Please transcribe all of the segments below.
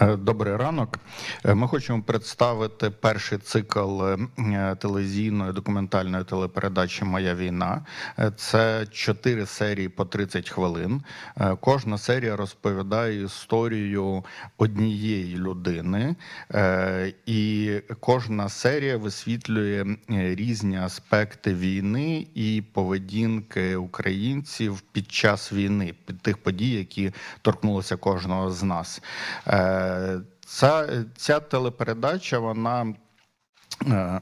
Е, Добрий ранок. Е, Ми хочемо представити перший цикл е, телевізійної документальної телепередачі Моя війна. Це чотири серії по 30 хвилин. Кожна серія розповідає історію однієї людини, і кожна серія висвітлює різні аспекти війни і поведінки українців під час війни, під тих подій, які торкнулися кожного з нас. Ця, ця телепередача вона е,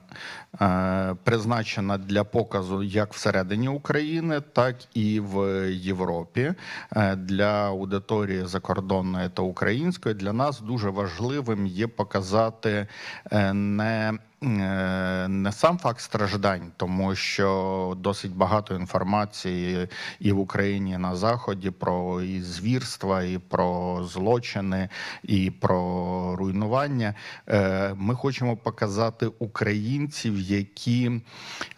е, призначена для показу як всередині України, так і в Європі Е, для аудиторії закордонної та української. Для нас дуже важливим є показати не не сам факт страждань, тому що досить багато інформації і в Україні і на Заході про і звірства, і про злочини, і про руйнування. Е, Ми хочемо показати українців, які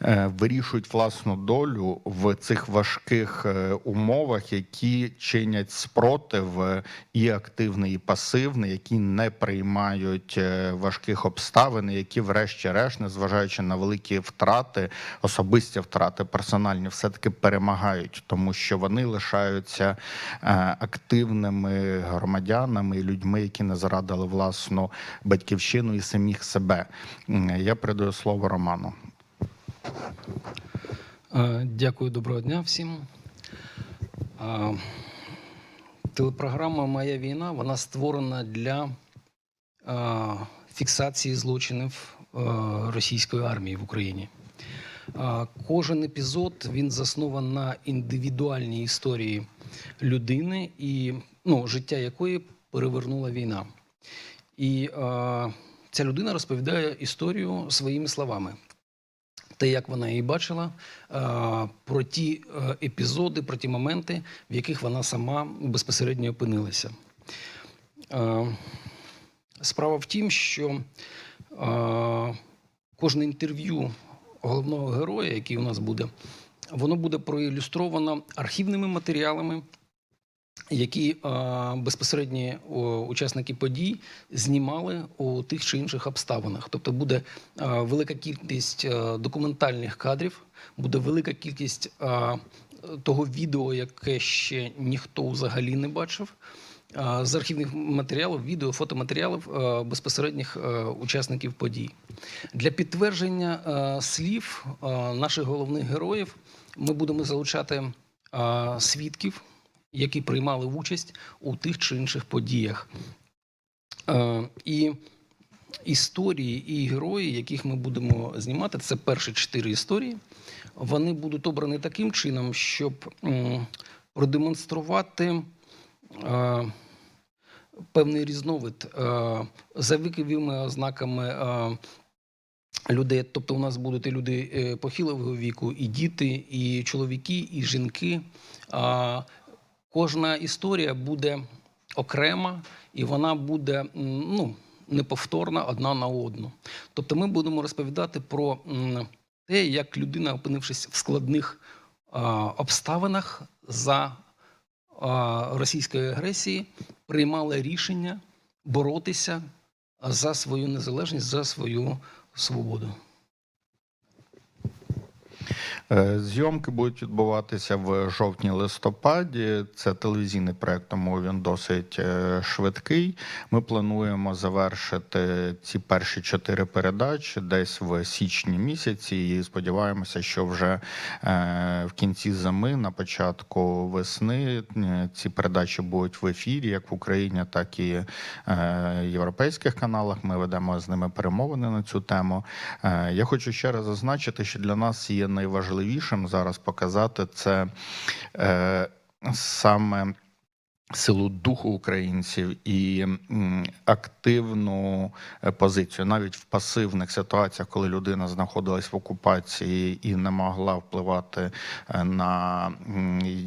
е, вирішують власну долю в цих важких е, умовах, які чинять спротив і активний, і пасивний, які не приймають важких обставин, які, врешті-решт, незважаючи на великі втрати, особисті втрати, персональні, все таки перемагають, тому що вони лишаються е, активними громадянами і людьми, які не зрадили власну батьківщину і самих себе. Я передаю слово Роману. Е, Дякую, доброго дня всім. Е, Телепрограма Моя війна вона створена для фіксації злочинів російської армії в Україні. Е, Кожен епізод він заснований на індивідуальній історії людини, і ну, життя якої перевернула війна. І е, ця людина розповідає історію своїми словами те, як вона її бачила, е, про ті е, епізоди, про ті моменти, в яких вона сама безпосередньо опинилася. Е, Справа в тім, що е, кожне інтерв'ю головного героя, який у нас буде, воно буде проілюстровано архівними матеріалами, які безпосередні учасники подій знімали у тих чи інших обставинах. Тобто буде велика кількість документальних кадрів, буде велика кількість того відео, яке ще ніхто взагалі не бачив. З архівних матеріалів, відео, фотоматеріалів е, безпосередніх е, учасників подій. Для підтвердження е, слів наших головних героїв ми будемо залучати свідків, які приймали участь у тих чи інших подіях. І історії і герої, яких ми будемо знімати, це перші чотири історії. Вони будуть обрані таким чином, щоб продемонструвати певний різновид за віковими ознаками. Людей, тобто у нас будуть і люди е, похилого віку, і діти, і чоловіки, і жінки. Кожна історія буде окрема, і вона буде ну, неповторна одна на одну. Тобто, ми будемо розповідати про те, як людина, опинившись в складних обставинах за російської агресії, приймала рішення боротися за свою незалежність, за свою свободу. Е, Зйомки будуть відбуватися в жовтні-листопаді. Це телевізійний проект, тому він досить е, швидкий. Ми плануємо завершити ці перші чотири передачі десь в січні місяці. І сподіваємося, що вже е, в кінці зими, на початку весни, ці передачі будуть в ефірі, як в Україні, так і європейських каналах. Ми ведемо з ними перемовини на цю тему. Я хочу ще раз зазначити, що для нас є найважливішим зараз показати це е, саме силу духу українців і активну е, позицію, навіть в пасивних ситуаціях, коли людина знаходилась в окупації і не могла впливати е, на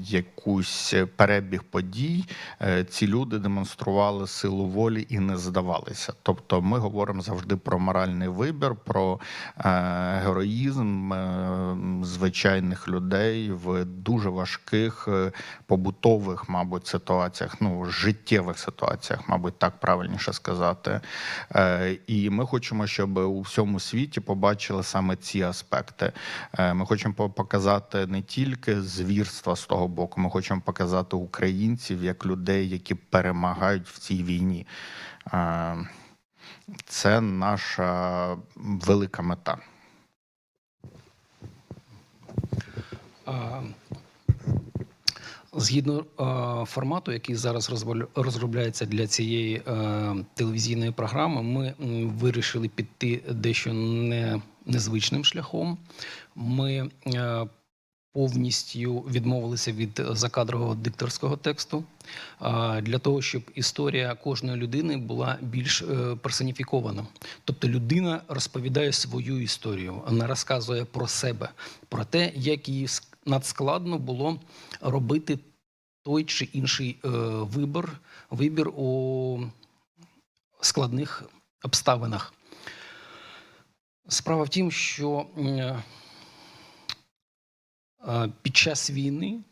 якусь перебіг подій, е, ці люди демонстрували силу волі і не здавалися. Тобто, ми говоримо завжди про моральний вибір, про героїзм звичайних людей в дуже важких побутових, мабуть, ситуаціях ситуаціях, ну життєвих ситуаціях, мабуть, так правильніше сказати. Е, І ми хочемо, щоб у всьому світі побачили саме ці аспекти. Е, Ми хочемо показати не тільки звірства з того боку, ми хочемо показати українців як людей, які перемагають в цій війні. Е, Це наша велика мета. Згідно е, формату, який зараз розробляється для цієї е, телевізійної програми, ми вирішили піти дещо не, незвичним шляхом. Ми е, повністю відмовилися від закадрового дикторського тексту е, для того, щоб історія кожної людини була більш е, персоніфікована. Тобто людина розповідає свою історію, вона розказує про себе, про те, як ск- надскладно було робити той чи інший е, вибір, вибір у складних обставинах. Справа в тім, що е, е, під час війни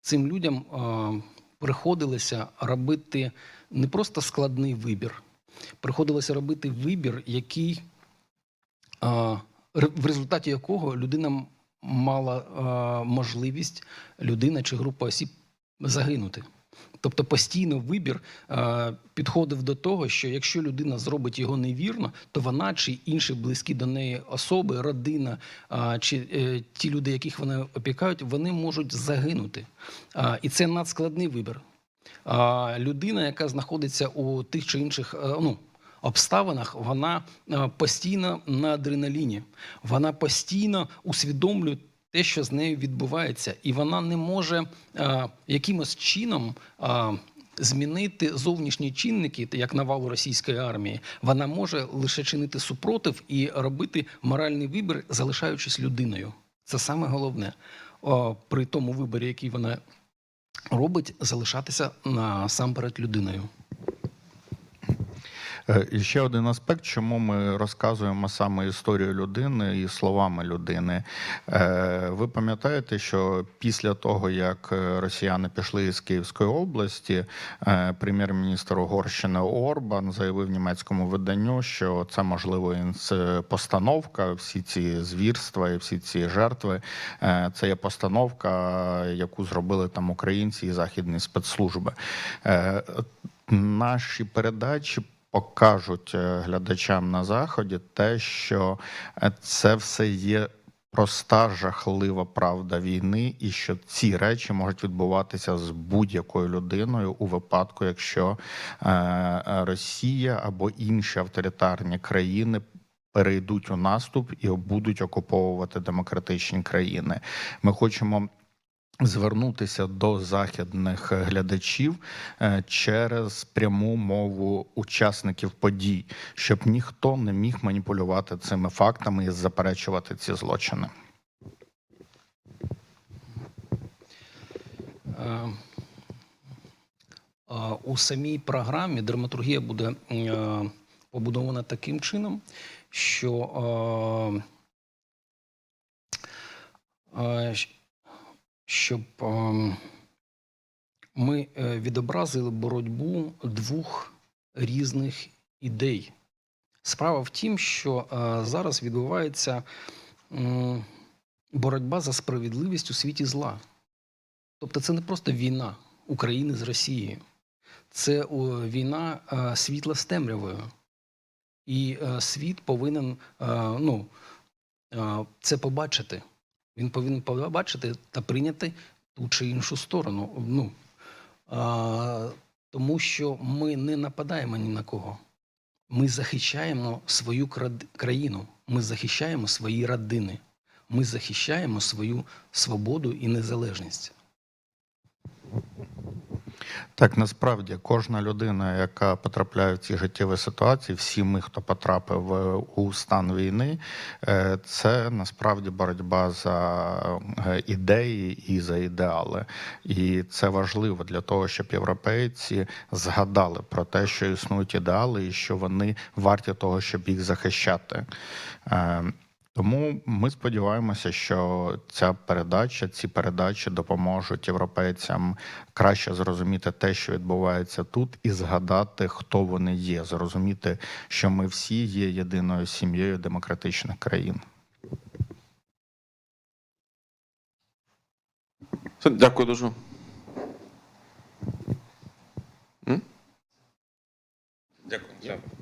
цим людям приходилося робити не просто складний вибір, приходилося робити вибір, який в результаті якого людина мала е, можливість, людина чи група осіб загинути. Тобто постійно вибір е, підходив до того, що якщо людина зробить його невірно, то вона чи інші близькі до неї особи, родина е, чи е, ті люди, яких вони опікають, вони можуть загинути. Е, і це надскладний вибір. А людина, яка знаходиться у тих чи інших е, ну, обставинах, вона е, постійно на адреналіні, вона постійно усвідомлює те, що з нею відбувається, і вона не може е, якимось чином. е, Змінити зовнішні чинники, як навалу російської армії, вона може лише чинити супротив і робити моральний вибір, залишаючись людиною. Це саме головне О, при тому виборі, який вона робить залишатися насамперед людиною. Е, І ще один аспект, чому ми розказуємо саме історію людини і словами людини. Е, Ви пам'ятаєте, що після того, як е, росіяни пішли з Київської області, прем'єр-міністр Угорщини Орбан заявив німецькому виданню, що це можливо постановка, всі ці звірства і всі ці жертви. Це є постановка, яку зробили там українці і західні спецслужби. Наші передачі покажуть е, глядачам на заході те, що е, це все є. Проста жахлива правда війни, і що ці речі можуть відбуватися з будь-якою людиною у випадку, якщо е, Росія або інші авторитарні країни перейдуть у наступ і будуть окуповувати демократичні країни. Ми хочемо звернутися до західних глядачів е, через пряму мову учасників подій, щоб ніхто не міг маніпулювати цими фактами і заперечувати ці злочини. Е, У самій програмі драматургія буде е, побудована таким чином, що щоб е, ми е, відобразили боротьбу двох різних ідей. Справа в тім, що е, зараз відбувається боротьба за справедливість у світі зла. Тобто це не просто війна України з Росією, це війна е, світла з темрявою. І світ повинен ну, це побачити. Він повинен побачити та прийняти ту чи іншу сторону. Ну, а, тому що ми не нападаємо ні на кого. Ми захищаємо свою країну, ми захищаємо свої родини, ми захищаємо свою свободу і незалежність. Так, насправді кожна людина, яка потрапляє в ці життєві ситуації, всі ми, хто потрапив е, у стан війни, е, це насправді боротьба за е, ідеї і за ідеали. І це важливо для того, щоб європейці згадали про те, що існують ідеали, і що вони варті того, щоб їх захищати. Тому ми сподіваємося, що ця передача, ці передачі допоможуть європейцям краще зрозуміти те, що відбувається тут, і згадати, хто вони є, зрозуміти, що ми всі є єдиною сім'єю демократичних країн. Дякую дуже. Дякую.